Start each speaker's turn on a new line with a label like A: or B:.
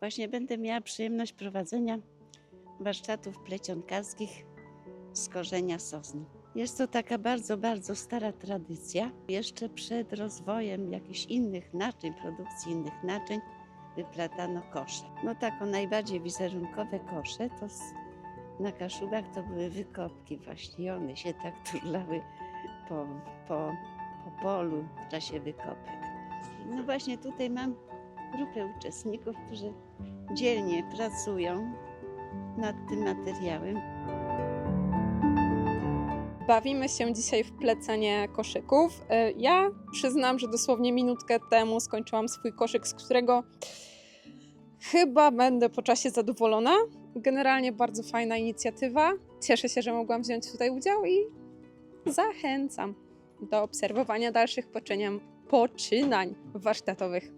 A: właśnie będę miała przyjemność prowadzenia warsztatów plecionkarskich z korzenia sosny. Jest to taka bardzo, bardzo stara tradycja. Jeszcze przed rozwojem jakichś innych naczyń, produkcji innych naczyń, wyplatano kosze. No tak, o najbardziej wizerunkowe kosze to s- na Kaszubach to były wykopki właśnie one się tak turlały po, po, po polu w czasie wykopek. No właśnie tutaj mam grupę uczestników, którzy dzielnie pracują nad tym materiałem.
B: Bawimy się dzisiaj w plecenie koszyków. E, Ja przyznam, że dosłownie minutkę temu skończyłam swój koszyk, z którego chyba będę po czasie zadowolona. Generalnie bardzo fajna inicjatywa. Cieszę się, że mogłam wziąć tutaj udział i zachęcam do obserwowania dalszych poczyniam, poczynań warsztatowych.